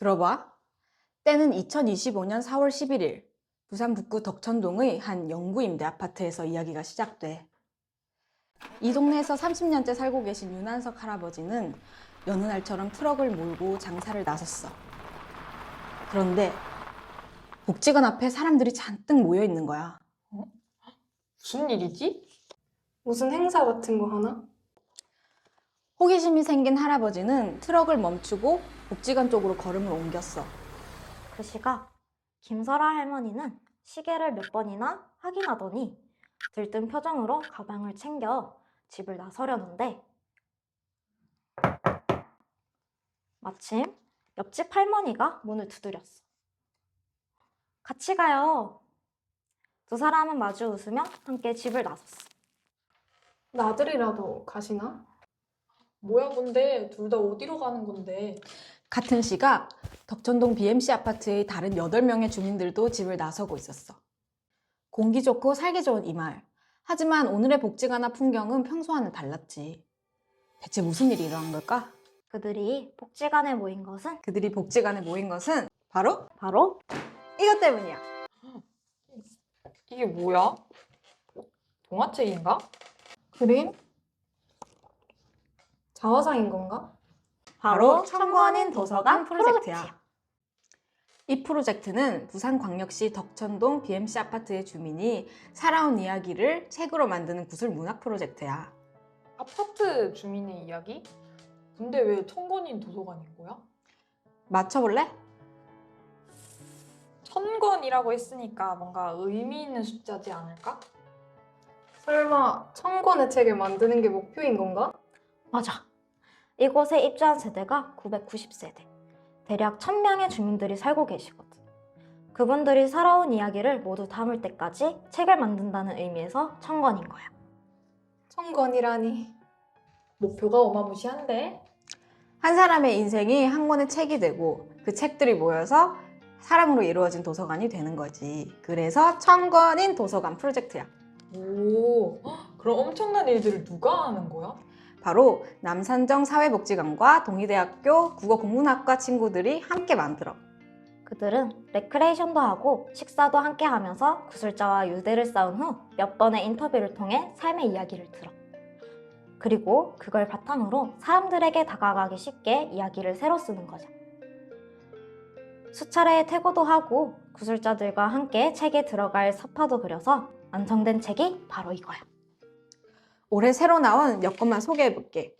들어봐. 때는 2025년 4월 11일, 부산 북구 덕천동의 한 영구 임대 아파트에서 이야기가 시작돼. 이 동네에서 30년째 살고 계신 윤한석 할아버지는 여느 날처럼 트럭을 몰고 장사를 나섰어. 그런데 복지관 앞에 사람들이 잔뜩 모여 있는 거야. 무슨 일이지? 무슨 행사 같은 거 하나? 호기심이 생긴 할아버지는 트럭을 멈추고 복지관 쪽으로 걸음을 옮겼어. 그 시각 김설아 할머니는 시계를 몇 번이나 확인하더니 들뜬 표정으로 가방을 챙겨 집을 나서려는데 마침 옆집 할머니가 문을 두드렸어. 같이 가요. 두 사람은 마주 웃으며 함께 집을 나섰어. 나들이라도 가시나? 뭐야 근데 둘 다 어디로 가는 건데? 같은 시각 덕천동 BMC 아파트의 다른 8명의 주민들도 집을 나서고 있었어. 공기 좋고 살기 좋은 이 마을. 하지만 오늘의 복지관화 풍경은 평소와는 달랐지. 대체 무슨 일이 일어난 걸까? 그들이 복지관에 모인 것은 그들이 복지관에 모인 것은 바로 바로 이것 때문이야. 이게 뭐야? 동화책인가? 그림? 자화상인 건가? 바로 청구원인 도서관 프로젝트야. 이 프로젝트는 부산광역시 덕천동 BMC 아파트의 주민이 살아온 이야기를 책으로 만드는 구술 문학 프로젝트야. 아파트 주민의 이야기? 근데 왜 천권인 도서관인 거야? 맞춰볼래? 천권이라고 했으니까 뭔가 의미 있는 숫자지 않을까? 설마 천 권의 책을 만드는 게 목표인 건가? 맞아. 이곳에 입주한 세대가 990세대. 대략 1000명의 주민들이 살고 계시거든. 그분들이 살아온 이야기를 모두 담을 때까지 책을 만든다는 의미에서 천권인 거야. 천 권이라니. 목표가 어마무시한데? 한 사람의 인생이 한 권의 책이 되고 그 책들이 모여서 사람으로 이루어진 도서관이 되는 거지. 그래서 천권인 도서관 프로젝트야. 오, 헉, 그럼 엄청난 일들을 누가 하는 거야? 바로 남산정 사회복지관과 동의대학교 국어국문학과 친구들이 함께 만들어. 그들은 레크레이션도 하고 식사도 함께 하면서 구술자와 유대를 쌓은 후 몇 번의 인터뷰를 통해 삶의 이야기를 들어. 그리고 그걸 바탕으로 사람들에게 다가가기 쉽게 이야기를 새로 쓰는 거죠. 수차례의 퇴고도 하고 구술자들과 함께 책에 들어갈 서파도 그려서 완성된 책이 바로 이거야. 올해 새로 나온 몇 권만 소개해 볼게.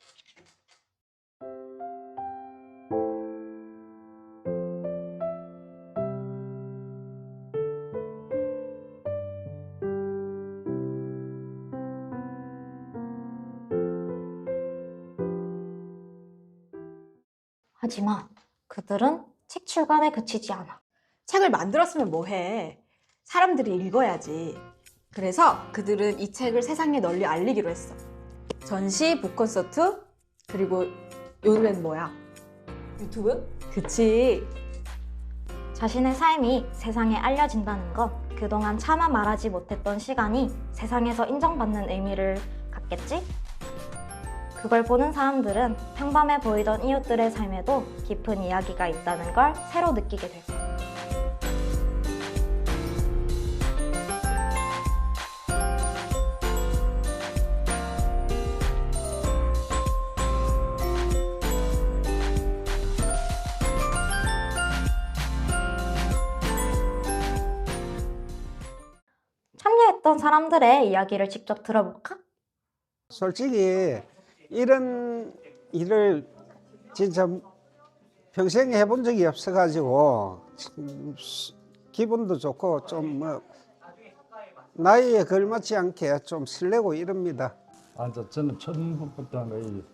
하지만 그들은 책 출간에 그치지 않아. 책을 만들었으면 뭐해. 사람들이 읽어야지. 그래서 그들은 이 책을 세상에 널리 알리기로 했어. 전시, 북콘서트, 그리고 요즘엔 뭐야? 유튜브? 그치. 자신의 삶이 세상에 알려진다는 건 그동안 차마 말하지 못했던 시간이 세상에서 인정받는 의미를 갖겠지? 그걸 보는 사람들은 평범해 보이던 이웃들의 삶에도 깊은 이야기가 있다는 걸 새로 느끼게 될 거야. 했던 사람들의 이야기를 직접 들어볼까? 솔직히 이런 일을 진짜 평생 해본 적이 없어가지고 기분도 좋고 좀 뭐 나이에 걸맞지 않게 좀 설레고 이럽니다. 아, 저, 저는 처음부터 이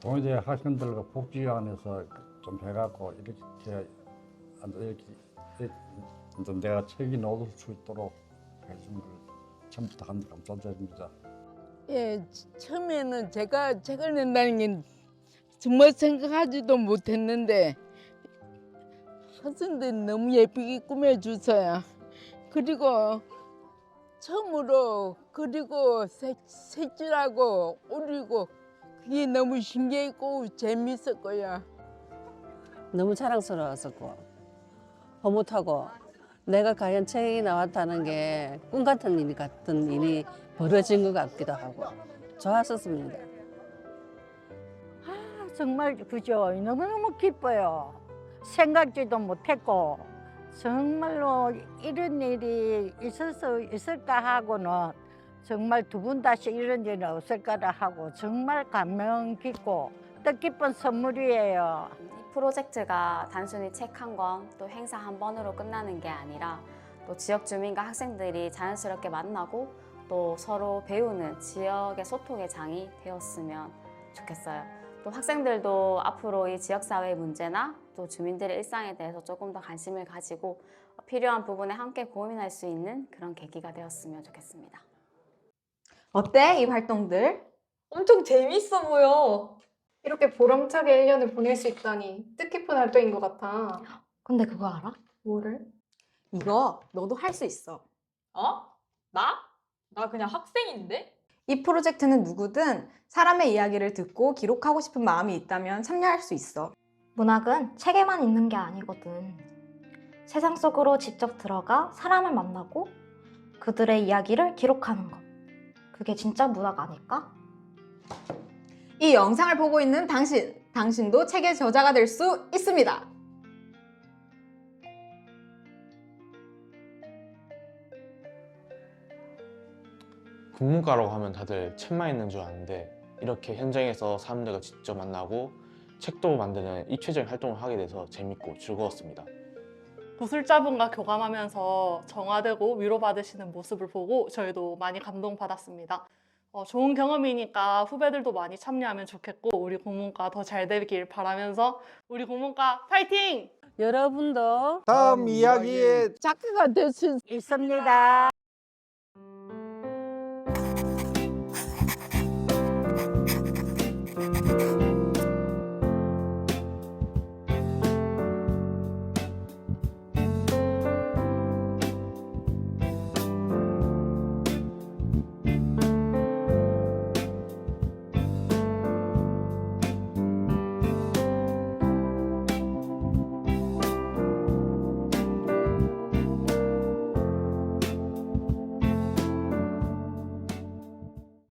동의대 학생들과 복지관에서 좀 해갖고 이렇게 이렇게, 이렇게 좀 내가 책이 넣을 수 있도록 해준 걸 처음부터 한 감사드립니다. 예, 처음에는 제가 책을 낸다는 게 정말 생각하지도 못했는데 학생들이 너무 예쁘게 꾸며주서요. 그리고 처음으로 그리고 색, 색칠하고 오리고 그게 너무 신기했고 재밌었고요. 너무 자랑스러웠었고 허무하고 내가 과연 책이 나왔다는 게 꿈 같은 일 같은 일이 벌어진 것 같기도 하고 좋았었습니다. 정말 그죠 너무너무 기뻐요 생각지도 못했고 정말로 이런 일이 있을 수 있을까 하고는 정말 두 분 다시 이런 일은 없을 거라 하고 정말 감명 깊고 뜻깊은 선물이에요. 이 프로젝트가 단순히 책 한 권, 또 행사 한 번으로 끝나는 게 아니라 또 지역 주민과 학생들이 자연스럽게 만나고 또 서로 배우는 지역의 소통의 장이 되었으면 좋겠어요. 또 학생들도 앞으로 이 지역사회의 문제나 또 주민들의 일상에 대해서 조금 더 관심을 가지고 필요한 부분에 함께 고민할 수 있는 그런 계기가 되었으면 좋겠습니다. 어때 이 활동들? 엄청 재밌어 보여. 이렇게 보람차게 1년을 보낼 수 있다니 뜻깊은 활동인 것 같아. 근데 그거 알아? 뭐를? 이거 너도 할 수 있어. 어? 나? 나 그냥 학생인데? 이 프로젝트는 누구든 사람의 이야기를 듣고 기록하고 싶은 마음이 있다면 참여할 수 있어. 문학은 책에만 있는 게 아니거든. 세상 속으로 직접 들어가 사람을 만나고 그들의 이야기를 기록하는 것. 그게 진짜 문학 아닐까? 이 영상을 보고 있는 당신, 당신도 책의 저자가 될 수 있습니다. 국문과라고 하면 다들 책만 있는 줄 아는데 이렇게 현장에서 사람들과 직접 만나고 책도 만드는 입체적인 활동을 하게 돼서 재밌고 즐거웠습니다. 구술자분과 교감하면서 정화되고 위로받으시는 모습을 보고 저희도 많이 감동받았습니다. 어, 좋은 경험이니까 후배들도 많이 참여하면 좋겠고 우리 공문과 더 잘 되길 바라면서 우리 공문과 파이팅! 여러분도 다음 이야기에 작가가 될 수 있습니다. 있